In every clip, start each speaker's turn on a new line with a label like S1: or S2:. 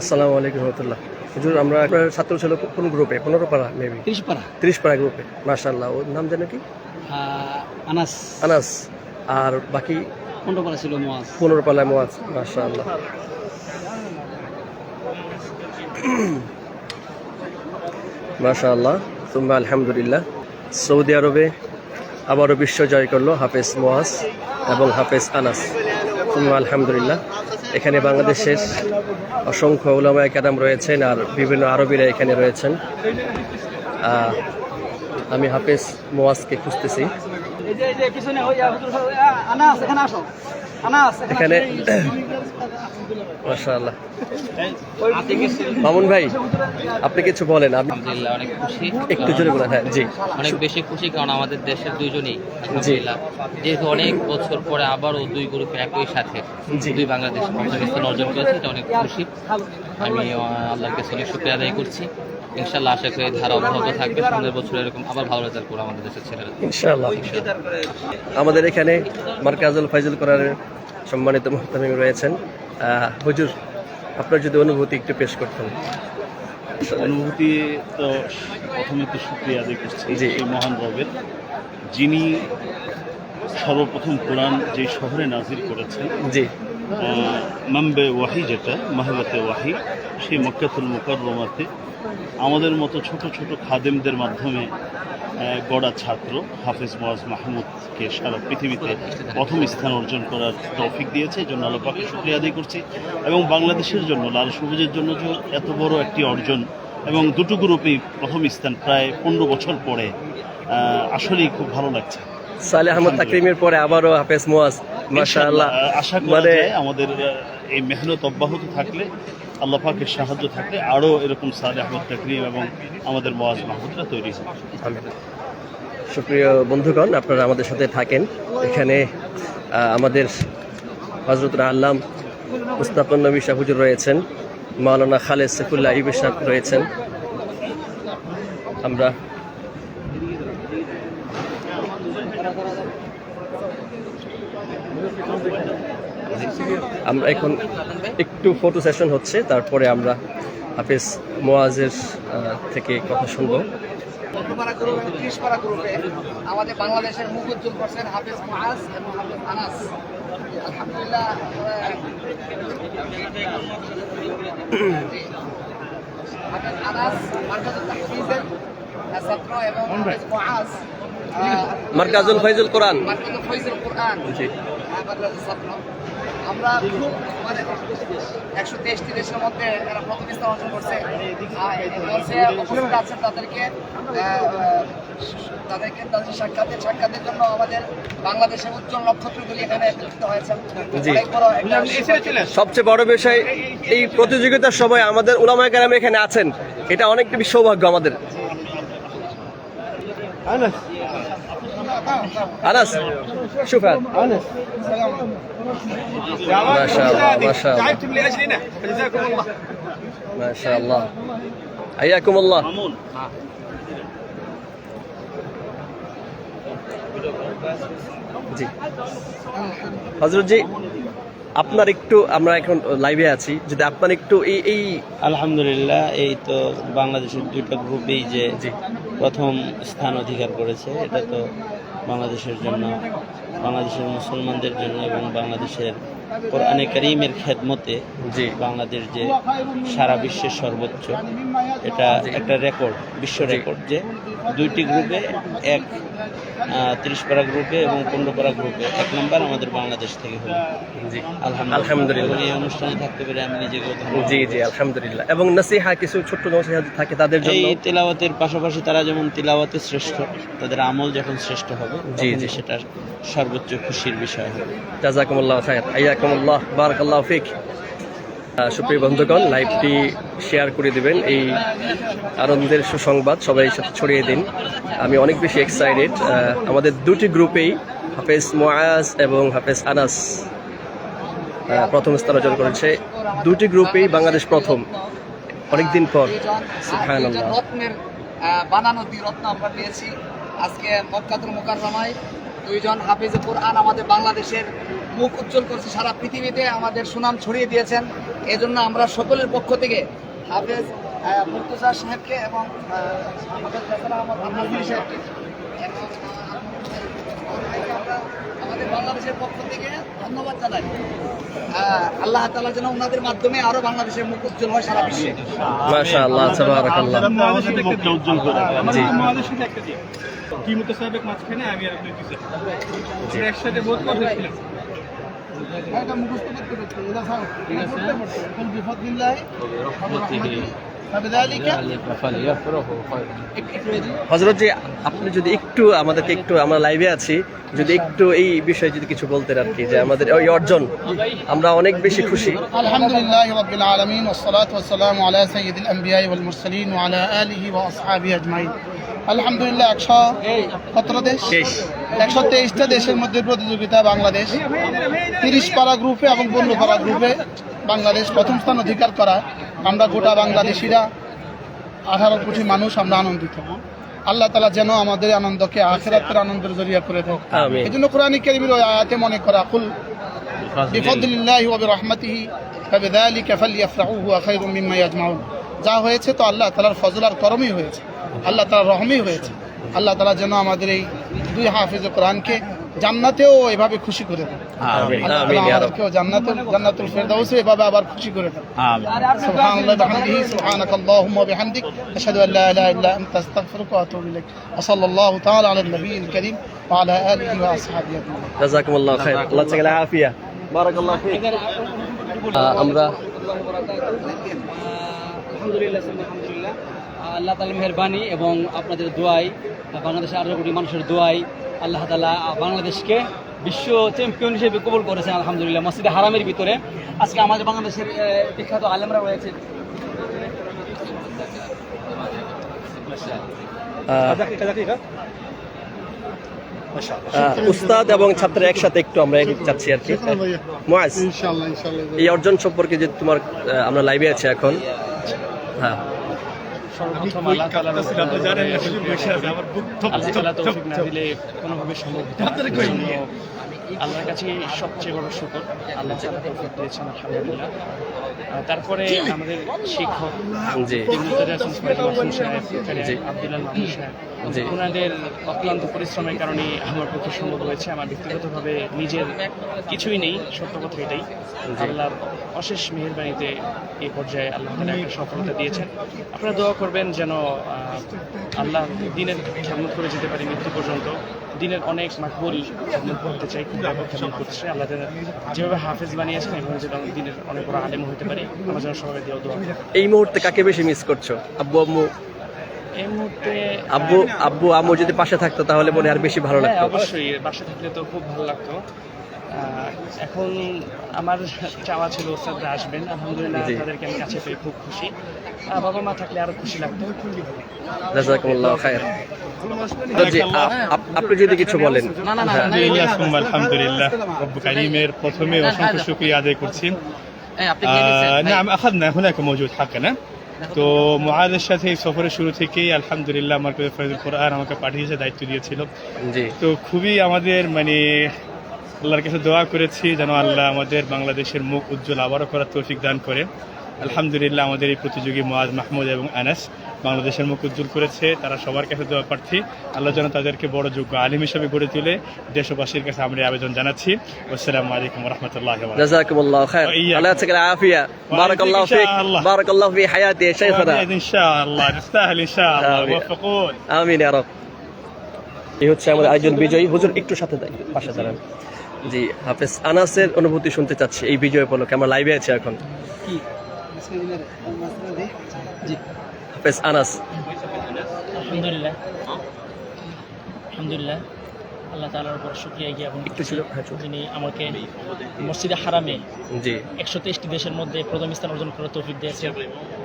S1: আসসালামু আলাইকুম রহমতুল্লাহ। হুজুর আমরা আপনার ছাত্র ছিল কোন গ্রুপে পনেরো পাড়া মেবি
S2: তিরিশ পারা
S1: ত্রিশ পাড়া গ্রুপে মার্শাল্লাহ ওর নাম জানো কি?
S2: আনাস।
S1: আনাস। আর বাকি?
S2: পনেরো পারা ছিল মোয়াজ।
S1: পনেরো পাল্লায় মোয়াজ মার্শাল্লাহ মাশাআল্লাহ। তুম্বা আলহামদুলিল্লাহ। সৌদি আরবে আবারও বিশ্ব জয় করল হাফেজ মোয়াজ এবং হাফেজ আনাস। আলহামদুলিল্লাহ। এখানে বাংলাদেশের অসংখ্য ওলামায় কাদাম রয়েছেন আর বিভিন্ন আরবিরা এখানে রয়েছেন। আমি হাফেজ মোয়াজকে খুঁজতেছি।
S2: এখানে
S1: মাশাআল্লাহ। মামুন ভাই আপনি কিছু বলেন
S3: আলহামদুলিল্লাহ অনেক খুশি।
S1: একটু জোরে বলেন হ্যাঁ জি।
S3: অনেক বেশি খুশি কারণ আমাদের দেশের দুইজনই আলহামদুলিল্লাহ। যেহেতু অনেক বছর পরে আবারও দুই গ্রুপে একই সাথে। দুই বাংলাদেশ অর্জন করেছে এটা অনেক খুশি। আমি আহ, আল্লাহর কাছে অনেক শুক্রিয়া আদায় করছি। ইনশাল্লাহ আশা করি ধারা অব্যাহত থাকবে। সামনের বছর এরকম আবার ভালো রেজাল্ট করবে আমাদের দেশের ছেলেরা।
S1: আমাদের এখানে মার্কাজুল ফাইজুল কোরআনের সম্মানিত মোহতামিম রয়েছেন। হুজুর আপনার যদি অনুভূতি একটু পেশ করতেন।
S4: অনুভূতি তো প্রথমে তো শুক্রিয়া আদায় করছি
S1: জি।
S4: এই মহান রবের। যিনি সর্বপ্রথম কোরআন যে শহরে নাজির করেছেন
S1: জি।
S4: মাম্বে ওয়াহি যেটা মাহবাতে ওয়াহি সেই মক্কাতুল মুকাররমাতে আমাদের মতো ছোট ছোট খাদেমদের মাধ্যমে গড়া ছাত্র হাফিজ মোয়াজ মাহমুদকে সারা পৃথিবীতে প্রথম স্থান অর্জন করার তৌফিক দিয়েছে এই জন্য আলোপাকে শুক্রিয়া আদায় করছি। এবং বাংলাদেশের জন্য লাল সবুজের জন্য যে এত বড় একটি অর্জন এবং দুটো গ্রুপেই প্রথম স্থান প্রায় পনেরো বছর পরে আসলেই খুব ভালো লাগছে।
S1: সালে আহমদ তাকরিমের পরে আবারও হাফেজ মোয়াজ মাশাআল্লাহ।
S4: আশা করা
S1: মানে
S4: আমাদের এই মেহনত অব্যাহত থাকলে আল্লাহ পাকের সাহায্য থাকলে আরও এরকম সালে আহমদ তাকরিম এবং আমাদের মহাজ মাহমুদরা তৈরি হবে
S1: সুপ্রিয় বন্ধুগণ, আপনারা আমাদের সাথে থাকেন। এখানে আমাদের হজরত আল্লাম মুস্তাফর নবী শাহুজুর রয়েছেন, মাওলানা খালেদ সেফুল্লাহ ইবে রয়েছেন। আমরা আমরা এখন একটু ফটো সেশন হচ্ছে তারপরে আমরা হাফিজ মোয়াজের থেকে কথা শুনব।
S5: পারা গ্রুপ ত্রিশ পারা গ্রুপে আমাদের বাংলাদেশের মুখ উজ্জ্বল করছেন হাফিজ এবং হাফিজ আনাস। আলহামদুলিল্লাহ। আনাস মার্কাজুল তাহফিজের ছাত্র এবং হাফিজ মুআজ
S1: মার্কাজুল ফাইজুল কোরআন।
S5: মার্কাজুল ফৈজুল কোরআন।
S1: জি।
S5: ছাত্র। আমরা খুব মানে একশো তেইশটি দেশের মধ্যে এরা প্রথম স্থান অর্জন করছে। উপস্থিত আছেন তাদেরকে তাদেরকে তাদের সাক্ষাতের সাক্ষাতের জন্য আমাদের বাংলাদেশের উজ্জ্বল নক্ষত্রগুলি এখানে একত্রিত হয়েছে
S1: সবচেয়ে বড় বিষয় এই প্রতিযোগিতার সময় আমাদের উলামায়ে কেরাম এখানে আছেন। এটা অনেক সৌভাগ্য আমাদের। আনাস শুফান মাশাআল্লাহ মাশাআল্লাহ। মাশাআল্লাহ। হাইয়াকুমুল্লাহ
S4: মামুন
S1: জি। হযরত জি আপনার একটু আমরা এখন লাইভে আছি। যদি আপনার একটু এই এই
S6: আলহামদুলিল্লাহ এই তো বাংলাদেশের দুটো গ্রুপেই যে প্রথম স্থান অধিকার করেছে এটা তো বাংলাদেশের জন্য বাংলাদেশের মুসলমানদের জন্য এবং বাংলাদেশের কোরআনে করিমের খেদমতে
S1: যে
S6: বাংলাদেশ যে সারা বিশ্বের সর্বোচ্চ এটা একটা রেকর্ড বিশ্ব রেকর্ড যে দুইটি গ্রুপে এক তিরিশ পারা গ্রুপে এবং পনেরো পারা গ্রুপে। এক নম্বর আমাদের বাংলাদেশ থেকে হলো।
S1: জি।
S6: আলহামদুলিল্লাহ। এই অনুষ্ঠানে থাকতে পেরে আমি নিজেকে
S1: জি জি আলহামদুলিল্লাহ। এবং নসিহা কিছু ছোট্ট নসিহা থাকে তাদের জন্য?
S6: এই তেলাওয়াতের পাশাপাশি তারা যেমন তেলাওয়াতে শ্রেষ্ঠ তাদের আমল যখন শ্রেষ্ঠ হবে
S1: জি, জি।
S6: সেটা সর্বোচ্চ খুশির বিষয় হবে।
S1: জাজাকুমুল্লাহ খায়ের হাইয়াকুমুল্লাহ বারাকাল্লাহ ফিক। সুপ্রিয় বন্ধুগণ, লাইভটি শেয়ার করে দিবেন। এই আনন্দের সুসংবাদ সবাই সাথে ছড়িয়ে দিন। আমি অনেক বেশি এক্সাইটেড আমাদের দুটি গ্রুপেই হাফেজ মোয়াজ এবং হাফেজ আনাস প্রথম স্থান অর্জন করেছে। দুটি গ্রুপেই বাংলাদেশ প্রথম, অনেকদিন পর।
S5: আজকে মক্কাতুল দুইজন হাফিজ কোরআন আমাদের বাংলাদেশের মুখ উজ্জ্বল করছে সারা পৃথিবীতে আমাদের সুনাম ছড়িয়ে দিয়েছেন। এজন্য আমরা সকলের পক্ষ থেকে হাফেজ মুর্তজা সাহেবকে এবং আমাদের আহমদ সাহেবকে। বাংলাদেশের পক্ষ থেকে ধন্যবাদ জানাই। আল্লাহ তালা যেন ওনাদের মাধ্যমে আরও বাংলাদেশের মুখ উজ্জ্বল হয় সারা বিশ্বে।
S2: মুতাসাবেক মাঝখানে আমি আর একসাথে বহুত কথা ছিলাম
S5: এটা মুখস্থ করতে করতে এটা স্যার ঠিক আছে কোন বিফদিল্লাহ فبذلك
S1: হজরত জি আপনি যদি একটু আমাদেরকে একটু আমরা লাইভে আছি যদি একটু এই বিষয়ে যদি কিছু বলতেন আর কি যে আমাদের ওই অর্জন আমরা অনেক বেশি খুশি
S7: الحمد لله رب العالمين والصلاة والسلام على سيد الأنبياء والمرسلين وعلى آله وأصحابه أجمعين আলহামদুলিল্লাহ একশো কতটা দেশ? একশো তেইশটা দেশের মধ্যে প্রতিযোগিতা বাংলাদেশ। তিরিশ পাড়া গ্রুপে এবং পনেরো পাড়া গ্রুপে বাংলাদেশ প্রথম স্থান অধিকার করা। আমরা গোটা বাংলাদেশিরা আঠারো কোটি মানুষ আমরা আনন্দিত। আল্লাহ তালা যেন আমাদের আনন্দকে আখেরাতের আনন্দের জরিয়া করে দেয়। এই জন্য কোরআনিক কেরিমের ওই আয়াতে মনে করা কুল বিফদুল্লাহ ওবে রহমতিহি তবে দয়ালি কেফাল ইয়াফরাহু আখাই রুমিম্মা ইয়াজমাউন। যা হয়েছে তো আল্লাহ তালার ফজল আর করমই হয়েছে। আল্লাহ তালা রহমই হয়েছে। আল্লাহ তালা যেন আমাদের এই দুই হাফিজ কোরআনকে জান্নাতেও এভাবে খুশি করে দেন। আমাদেরকেও জান্নাতুল জান্নাতুল আবার খুশি করে দেন।
S1: সুবহানাল্লাহি বিহামদিহি সুবহানাকাল্লাহুম্মা বিহামদিক আশহাদু আল্লা আমরা
S2: আল্লাহ তালা মেহরবানি এবং আপনাদের দোয়াই বাংলাদেশের আঠারো কোটি মানুষের দোয়াই আল্লাহ তালা বাংলাদেশকে বিশ্ব চ্যাম্পিয়ন হিসেবে কবল করেছেন আলহামদুলিল্লাহ। মসজিদে হারামের ভিতরে। আজকে আমাদের বাংলাদেশের বিখ্যাত আলেমরা রয়েছে।
S1: উস্তাদ এবং ছাত্র একসাথে একটু আমরা যাচ্ছি আর কি। এই অর্জন সম্পর্কে যে তোমার আমরা লাইভে আছি এখন। হ্যাঁ।
S8: সর্বপ্রথম আল্লাহ তাআলার উপরে আল্লাহ তাআলা তৌফিক না দিলে কোনোভাবে সম্ভব আল্লাহর কাছে সবচেয়ে বড় শুকর। আল্লাহ তাআলা তৌফিক দিয়েছেন আলহামদুলিল্লাহ। তারপরে আমাদের শিক্ষক আব্দুল্লাহ মাহমুদ সাহেব ওনাদের অক্লান্ত পরিশ্রমের কারণে আমার পক্ষে সম্ভব হয়েছে। আমার ব্যক্তিগতভাবে নিজের কিছুই নেই সত্য কথা এটাই। আল্লাহর অশেষ মেহেরবানিতে এই পর্যায়ে আল্লাহ তাআলা একটা সফলতা দিয়েছেন। আপনারা দোয়া করবেন যেন আল্লাহ দিনের খেদমত করে যেতে পারি মৃত্যু পর্যন্ত। দিনের অনেক মাকবুল খেদমত করতে চাই ব্যাপক খেদমত করতে চাই। আল্লাহ যেন যেভাবে হাফেজ বানিয়েছেন এভাবে যেন আমি দিনের অনেক বড় আলেম হতে পারি। আমার যেন সবাই দেওয়া দোয়া
S1: এই মুহূর্তে কাকে বেশি মিস করছ? আব্বু আম্মু?
S8: এই মুহূর্তে
S1: আব্বু আব্বু আম্মু যদি পাশে থাকতো তাহলে মনে আর বেশি ভালো
S8: হ্যাঁ
S1: লাগতো।
S8: অবশ্যই পাশে থাকলে তো খুব ভালো লাগতো। এখন আমার চাওয়া ছিল ওস্তাদরা আসবেন আলহামদুলিল্লাহ তাদেরকে আমি কাছে পেয়ে খুব খুশি বাবা মা থাকলে আরও খুশি লাগতো খুবই প্রথমে আদায় না এখন থাকে না তো সাথে এই সফরের শুরু থেকেই আলহামদুলিল্লাহ আমার আমাকে পাঠিয়েছে দায়িত্ব দিয়েছিল তো খুবই আমাদের মানে আল্লাহর কাছে দোয়া করেছি যেন আল্লাহ আমাদের বাংলাদেশের মুখ উজ্জ্বল আবারও করার তৌফিক দান করে আলহামদুলিল্লাহ আমাদের এই প্রতিযোগী মোয়াজ মাহমুদ এবং আনাস বাংলাদেশের মুখ উজ্জ্বল করেছে তারা সবার কাছে দোয়া প্রার্থী আল্লাহ যেন তাদেরকে বড় যোগ্য আলিম হিসেবে গড়ে তুলে দেশবাসীর কাছে আমরা এই আবেদন জানাচ্ছি আসসালামু আলাইকুম রহমতুল্লাহ
S1: جزاكم الله خير
S8: وإياكم.
S1: الله يعطيك العافية بارك الله
S8: وإن شاء
S1: فيك
S8: الله.
S1: بارك الله في حياتي يا شيخنا
S8: ان شاء الله نستاهل ان شاء الله
S1: آمين.
S8: موفقون
S1: আমিন ইয়া রব এই হচ্ছে আমাদের আয়োজন বিজয়ী হুজুর একটু সাথে দেয় পাশে দাঁড়ান জি হাফেজ আনাসের অনুভূতি শুনতে চাচ্ছি এই বিজয় উপলক্ষে। আমরা লাইভে আছি এখন। হাফেজ আনাস।
S9: আলহামদুলিল্লাহ। আলহামদুলিল্লাহ। আল্লাহ তালার উপর শুক্রিয়া জ্ঞাপন যিনি আমাকে মসজিদে হারামে
S1: জি।
S9: একশো তেইশটি দেশের মধ্যে প্রথম স্থান অর্জন করার তৌফিক দিয়েছেন।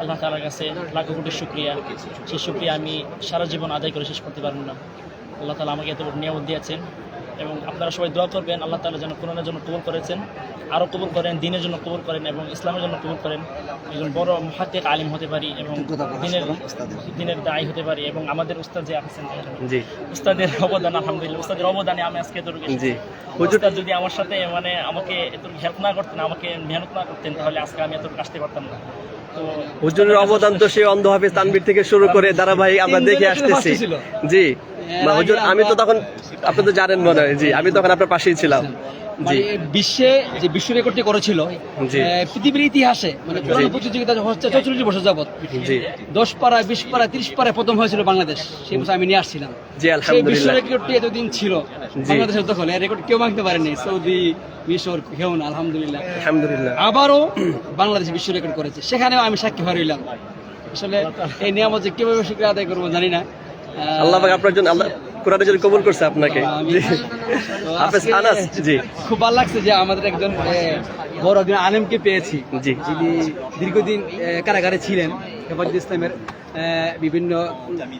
S9: আল্লাহ তালার কাছে লাখো কোটি শুক্রিয়া। সেই শুক্রিয়া আমি সারা জীবন আদায় করে শেষ করতে পারব না। আল্লাহ তালা আমাকে এত বড় নিয়ামত দিয়েছেন। এবং আপনারা সবাই দোয়া করবেন আল্লাহ তাআলা যেন কোরআনের জন্য কবুল করেছেন আরও কবুল করেন দিনের জন্য কবুল করেন এবং ইসলামের জন্য কবুল করেন। একজন বড় মুহাদ্দিক আলিম হতে পারি এবং দিনের দিনের দায়ী হতে পারি এবং আমাদের উস্তাদ যে আছেন উস্তাদের অবদান আলহামদুলিল্লাহ উস্তাদের অবদানে আমি আজকে এসেছি। উস্তাদ যদি আমার সাথে মানে আমাকে এত হেল্প না করতেন আমাকে মেহনত না করতেন তাহলে আজকে আমি এত আসতে পারতাম না। তো
S1: হুজুরের অবদান তো সেই অন্ধ হাফিজ তানবির থেকে শুরু করে ধারাবাহিক আমরা দেখে আসতেছি। জি। বা হুজুর আমি তো তখন আপনি তো জানেন মনে হয় জি আমি তখন আপনার পাশেই ছিলাম।
S2: মানে বিশ্বে যে বিশ্ব রেকর্ডটি করেছিল পৃথিবীর ইতিহাসে মানে পুরনো প্রতিযোগিতা হচ্ছে চৌচল্লিশ বছর যাবত দশ পাড়ায় বিশ পাড়ায় তিরিশ পাড়ায় প্রথম হয়েছিল বাংলাদেশ। সেই বছর আমি নিয়ে আসছিলাম। সেই বিশ্ব রেকর্ডটি এতদিন ছিল বাংলাদেশের দখলে রেকর্ড কেউ ভাঙতে পারেনি। সৌদি মিশর কেউ না আলহামদুলিল্লাহ।
S1: আলহামদুলিল্লাহ।
S2: আবারও বাংলাদেশ বিশ্ব রেকর্ড করেছে। সেখানেও আমি সাক্ষী হয়ে রইলাম। আসলে এই নিয়ামত যে কীভাবে শুক্রিয়া আদায় করব জানি না।
S1: আল্লাহ পাক আপনার জন্য আল্লাহ কোরআনের জন্য কবুল করছে আপনাকে। হাফেজ আনাস জি।
S2: খুব ভালো লাগছে যে আমাদের একজন বড় একজন আলেমকে পেয়েছি।
S1: জি।
S2: যিনি দীর্ঘদিন কারাগারে ছিলেন। হেফাজত ইসলামের বিভিন্ন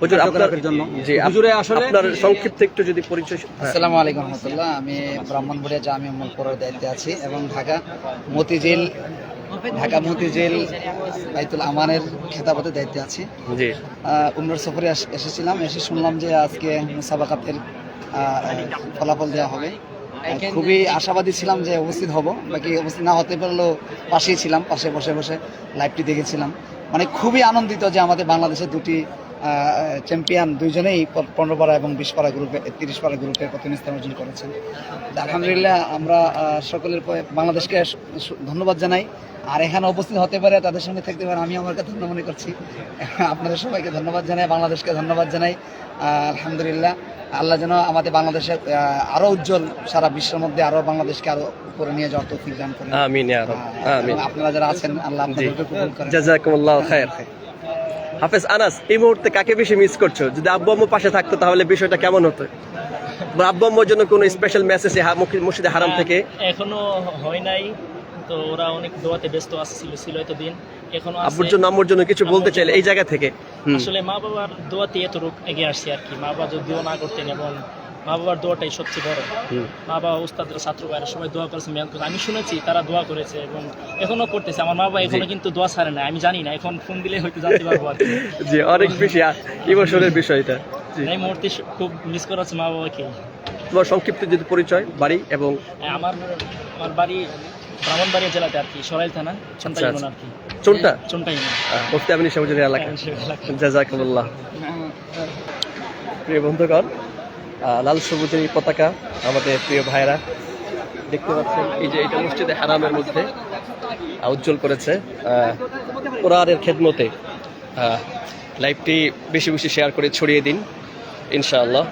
S1: হুজুর
S2: জন্য। হুজুরে আসলে
S1: আপনার সংক্ষিপ্ত একটু যদি পরিচয় হ্যাঁ।
S5: আসসালামু আলাইকুম রহমতুল্লাহ। আমি ব্রাহ্মণবাড়িয়া জামি মলপুরের দায়িত্বে আছি এবং ঢাকা মতিঝিল ঢাকা মতিঝিল বাইতুল আমানের খেতাবতের দায়িত্বে আছি।
S1: জি।
S5: উমরার সফরে এসেছিলাম। এসে শুনলাম যে আজকে মুসাবাকাতের আহ, ফলাফল দেওয়া হবে। খুবই আশাবাদী ছিলাম যে উপস্থিত হব। বাকি উপস্থিত না হতে পারলেও পাশেই ছিলাম পাশে বসে বসে লাইভটি দেখেছিলাম। মানে খুবই আনন্দিত যে আমাদের বাংলাদেশের দুটি চ্যাম্পিয়ন দুইজনেই পনেরো পাড়া এবং বিশ পাড়া গ্রুপে তিরিশ পাড়া গ্রুপে প্রতিনিধিত্ব অর্জন করেছেন। আলহামদুলিল্লাহ আমরা সকলের বাংলাদেশকে ধন্যবাদ জানাই। আর এখানে উপস্থিত হতে পারে তাদের সঙ্গে থাকতে পারে আমি আমার কাছে ধন্য মনে করছি। আপনাদের সবাইকে ধন্যবাদ জানাই বাংলাদেশকে ধন্যবাদ জানাই। আলহামদুলিল্লাহ আল্লাহ যেন আমাদের বাংলাদেশের আহ, আরও উজ্জ্বল সারা বিশ্বের মধ্যে আরও বাংলাদেশকে আরও উপরে নিয়ে যাওয়ার তৌফিক দান করেন।
S1: আমিন ইয়া রব আমিন।
S5: আপনারা যারা আছেন আল্লাহ আপনাদেরকে কবুল করেন।
S1: জাজাকুমুল্লাহ খায়ের হাফেজ আনাস এই মুহূর্তে কাকে বেশি মিস করছ? যদি আব্বু আম্মু পাশে থাকতো তাহলে বিষয়টা কেমন হতো? আব্বু আম্মুর জন্য কোনো স্পেশাল মেসেজ মসজিদে হারাম থেকে?
S9: এখনও হয় নাই। তো ওরা অনেক দোয়াতে ব্যস্ত আসছিল ছিল এতদিন। এখনও
S1: আব্বুর জন্য আম্মুর জন্য কিছু বলতে চাইলে এই জায়গা থেকে।
S9: আসলে মা বাবার দোয়াতে এত রূপ এগিয়ে আসছে আর কি। মা বাবা যদি না করতেন এবং মা বাবার দোয়াটাই সবচেয়ে বড়। মা বাবা উস্তাদরা ছাত্র ভাইরা সবাই দোয়া করেছে মেহনত করেছে। আমি শুনেছি তারা দোয়া করেছে এবং এখনও করতেছে। আমার মা বাবা এখনও কিন্তু দোয়া ছাড়ে না। আমি জানি না। এখন ফোন দিলে হয়তো জানতে পারব আর
S1: জি অনেক বেশি ইমোশনের বিষয়টা
S9: এই মুহূর্তে খুব মিস করা হচ্ছে মা বাবাকে
S1: তোমার সংক্ষিপ্ত যদি পরিচয় বাড়ি এবং
S9: হ্যাঁ, আমার আমার বাড়ি ব্রাহ্মণবাড়িয়া জেলাতে আর কি সরাইল থানা চন্তা
S1: আচ্ছা,
S9: ইউনিয়ন আর কি।
S1: চোনটা?
S9: চন্তা ইউনিয়ন
S1: মুফতি আমিনী এলাকা। জাজাকুমুল্লাহ। প্রিয় বন্ধুগণ লাল সবুজের এই পতাকা আমাদের প্রিয় ভাইরা দেখতে পাচ্ছেন এই যে এটা মসজিদে হারামের মধ্যে উজ্জ্বল করেছে। কোরআনের খেদমতে লাইভটি বেশি বেশি শেয়ার করে ছড়িয়ে দিন ইনশাআল্লাহ।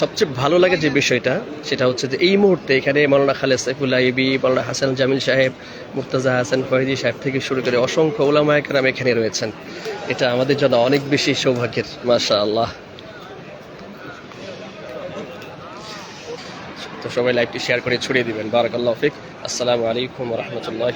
S1: সবচেয়ে ভালো লাগে যে বিষয়টা, সেটা হচ্ছে যে এই মুহূর্তে এখানে মৌলানা খালেদ সাইফুল্লাহ ইবি মৌলানা হাসান জামিল সাহেব, মুর্তাজা হাসান ফরিদি সাহেব থেকে শুরু করে অসংখ্য ওলামা একরাম এখানে রয়েছেন। এটা আমাদের জন্য অনেক বেশি সৌভাগ্যের মাশা আল্লাহ তো সবাই লাইভটি শেয়ার করে ছড়িয়ে দিবেন। বারাকাল্লাহ ফিক। আসসালামু আলাইকুম রহমতুল্লাহ।